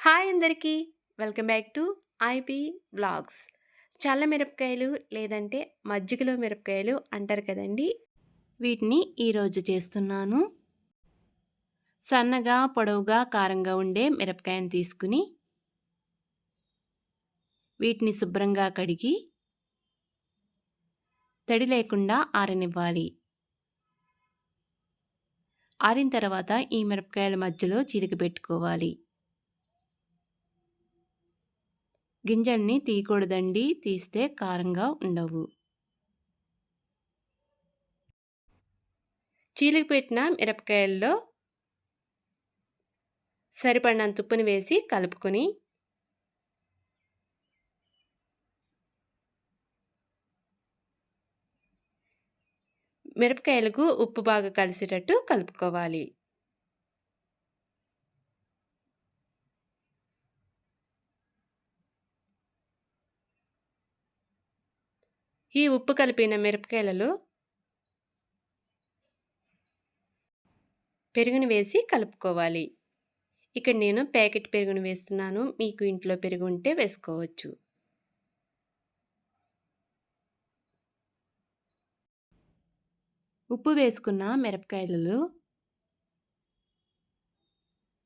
Hi అందరికీ. Welcome back to IP blogs చల్ల మిరపకాయలు లేదంటే మజ్జిగలో మిరపకాయలు అంటారు కదండి. వీటిని ఈరోజు చేస్తున్నాను. సన్నగా పొడవుగా కారంగా ఉండే మిరపకాయని తీసుకుని వీటిని శుభ్రంగా కడిగి తడి లేకుండా ఆరనివ్వాలి. ఆరిన తర్వాత ఈ మిరపకాయల మధ్యలో చిరిగి పెట్టుకోవాలి. గింజల్ని తీయకూడదండి తీస్తే కారంగా ఉండవు. చీలికి పెట్టిన మిరపకాయల్లో సరిపడినంత ఉప్పుని వేసి కలుపుకొని మిరపకాయలకు ఉప్పు బాగా కలిసేటట్టు కలుపుకోవాలి. ఈ ఉప్పు కలిపిన మిరపకాయలలో పెరుగుని వేసి కలుపుకోవాలి. ఇక్కడ నేను ప్యాకెట్ పెరుగుని వేస్తున్నాను. మీకు ఇంట్లో పెరుగు ఉంటే వేసుకోవచ్చు. ఉప్పు వేసుకున్న మిరపకాయలలో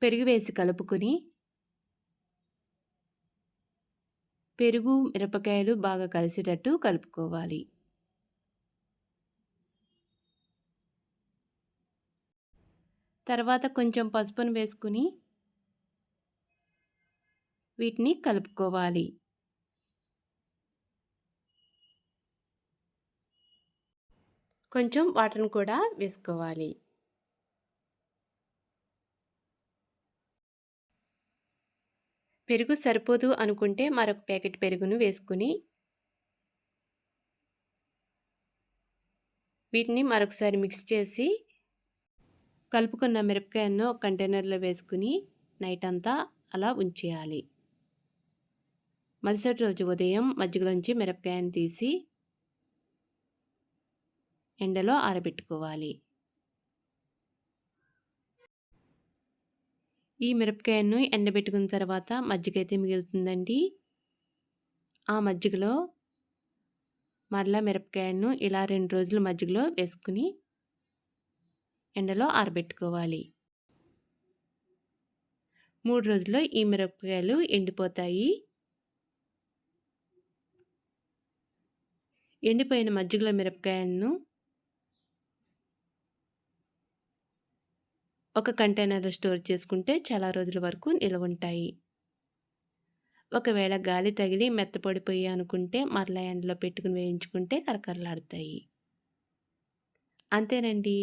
పెరుగు వేసి కలుపుకొని పెరుగు మిరపకాయలు బాగా కలిసేటట్టు కలుపుకోవాలి. తర్వాత కొంచెం పసుపును వేసుకుని వీటిని కలుపుకోవాలి. కొంచెం వాటర్ని కూడా వేసుకోవాలి. పెరుగు సరిపోదు అనుకుంటే మరొక ప్యాకెట్ పెరుగును వేసుకుని వీటిని మరొకసారి మిక్స్ చేసి కలుపుకున్న మిరపకాయను ఒక కంటైనర్లో వేసుకుని నైట్ అంతా అలా ఉంచేయాలి. మరుసటి రోజు ఉదయం మజ్జిగలోంచి మిరపకాయను తీసి ఎండలో ఆరబెట్టుకోవాలి. ఈ మిరపకాయను ఎండబెట్టుకున్న తర్వాత మజ్జిగ అయితే మిగులుతుందండి. ఆ మజ్జిగలో మరలా మిరపకాయను ఇలా రెండు రోజులు మజ్జిగలో వేసుకుని ఎండలో ఆరబెట్టుకోవాలి. మూడు రోజుల్లో ఈ మిరపకాయలు ఎండిపోతాయి. ఎండిపోయిన మజ్జిగలో మిరపకాయలను ఒక కంటైనర్లో స్టోర్ చేసుకుంటే చాలా రోజుల వరకు నిల్వ ఉంటాయి. ఒకవేళ గాలి తగిలి మెత్తపడిపోయి అనుకుంటే మరలా ఎండలో పెట్టుకుని వేయించుకుంటే కరకరలాడుతాయి. అంతేనండి.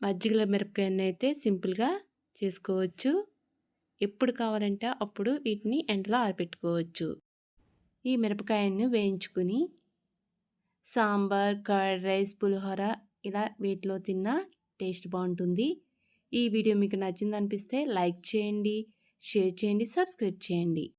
మజ్జిగల మిరపకాయన్ని అయితే సింపుల్గా చేసుకోవచ్చు. ఎప్పుడు కావాలంటే అప్పుడు వీటిని ఎండలో ఆరబెట్టుకోవచ్చు. ఈ మిరపకాయన్ని వేయించుకుని సాంబార్ కర్డ్ రైస్ పులిహోర ఇలా వీటిలో తిన్నా టేస్ట్ బాగుంటుంది. ఈ వీడియో మీకు నచ్చిందనిపిస్తే లైక్ చేయండి షేర్ చేయండి సబ్స్క్రైబ్ చేయండి.